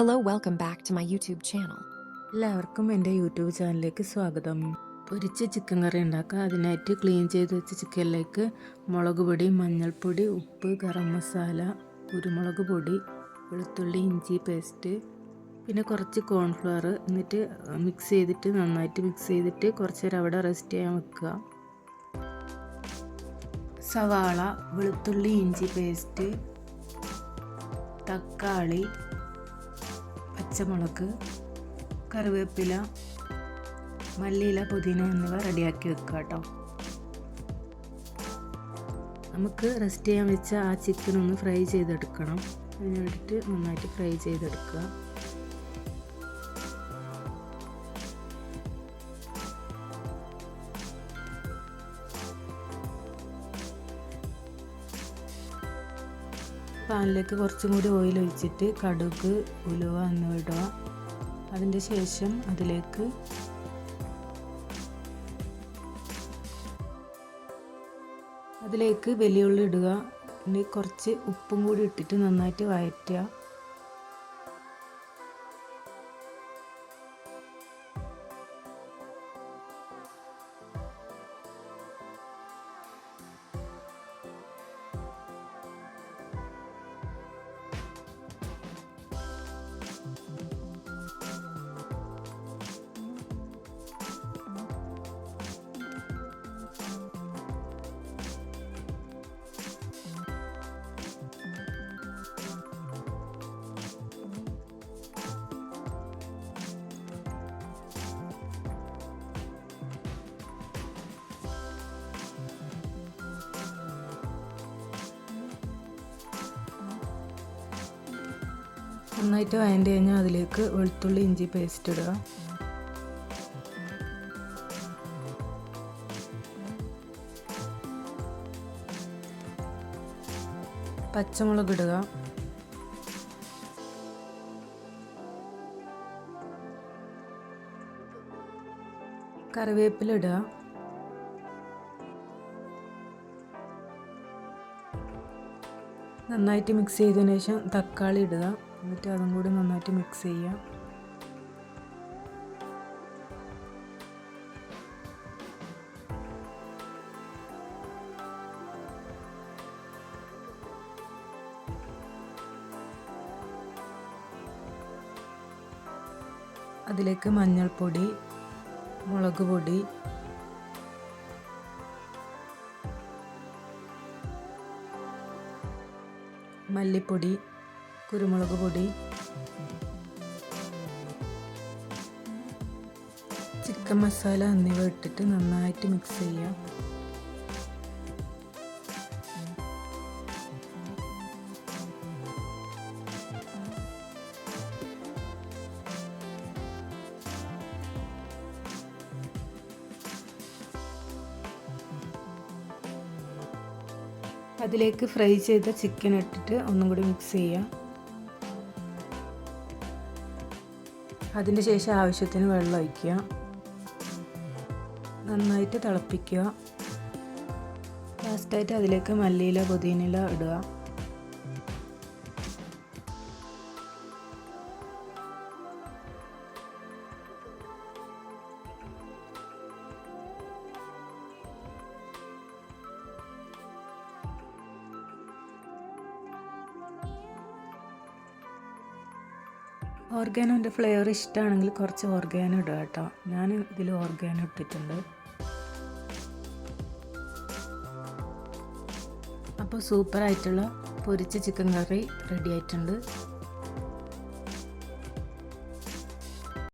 Hello, welcome back to my YouTube channel എല്ലാവർക്കും എന്റെ YouTube ചാനലിലേക്ക് സ്വാഗതം. പൊരിച്ച ചിക്കൻ കറി ഉണ്ടാക്കുക അതിനായിട്ട് ക്ലീൻ ചെയ്ത് വെച്ച ചിക്കനിലേക്ക് മുളക് പൊടി മഞ്ഞൾപ്പൊടി ഉപ്പ് ഗരം മസാല കുരുമുളക് പൊടി വെളുത്തുള്ളി ഇഞ്ചി പേസ്റ്റ് പിന്നെ കുറച്ച് കോൺഫ്ലവർ എന്നിട്ട് മിക്സ് ചെയ്തിട്ട് നന്നായിട്ട് മിക്സ് ചെയ്തിട്ട് കുറച്ച് നേരം അവിടെ റെസ്റ്റ് ചെയ്യാൻ വെക്കുക. സവാള വെളുത്തുള്ളി ഇഞ്ചി പേസ്റ്റ് തക്കാളി പച്ചമുളക് കറിവേപ്പില മല്ലിയില പുതിന എന്നിവ റെഡിയാക്കി വെക്കുക കേട്ടോ. നമുക്ക് റെസ്റ്റ് ചെയ്യാൻ വെച്ച ആ ചിക്കൻ ഒന്ന് ഫ്രൈ ചെയ്തെടുക്കണം. അതിന് വേണ്ടിയിട്ട് നന്നായിട്ട് ഫ്രൈ ചെയ്തെടുക്കുക. പാനിലേക്ക് കുറച്ചും കൂടി ഓയിൽ ഒഴിച്ചിട്ട് കടുക് ഉലുവ എന്നിവ ഇടുക. അതിന്റെ ശേഷം അതിലേക്ക് അതിലേക്ക് വലിയുള്ളി ഇടുക. ഇനി കുറച്ച് ഉപ്പും കൂടി ഇട്ടിട്ട് നന്നായിട്ട് വഴറ്റുക. നന്നായിട്ട് വഴണ്ടി കഴിഞ്ഞാൽ അതിലേക്ക് വെളുത്തുള്ളി ഇഞ്ചി പേസ്റ്റ് ഇടുക. പച്ചമുളക് ഇടുക. കറിവേപ്പില ഇടുക. നന്നായിട്ട് മിക്സ് ചെയ്തതിനു ശേഷം തക്കാളി ഇടുക. എന്നിട്ട് അതും കൂടി നന്നായിട്ട് മിക്സ് ചെയ്യാം. അതിലേക്ക് മഞ്ഞൾപ്പൊടി മുളക് പൊടി മല്ലിപ്പൊടി കുരുമുളക് പൊടി. ചിക്കൻ മസാല എന്നിവ ഇട്ടിട്ട് നന്നായിട്ട് മിക്സ് ചെയ്യാം. അതിലേക്ക് ഫ്രൈ ചെയ്ത ചിക്കൻ ഇട്ടിട്ട് ഒന്നും കൂടി മിക്സ് ചെയ്യാം. അതിന് ശേഷം ആവശ്യത്തിന് വെള്ളം ഒഴിക്കുക. നന്നായിട്ട് തിളപ്പിക്കുക. ലാസ്റ്റായിട്ട് അതിലേക്ക് മല്ലിയില പുതിനില ഇടുക. ഓർഗാനോന്റെ ഫ്ലേവർ ഇഷ്ടമാണെങ്കിൽ കുറച്ച് ഓർഗാനോ ഇടുക കേട്ടോ. ഞാൻ ഇതിൽ ഓർഗാനോ ഇട്ടിട്ടുണ്ട്. അപ്പോൾ സൂപ്പറായിട്ടുള്ള പൊരിച്ച ചിക്കൻ കറി റെഡി ആയിട്ടുണ്ട്.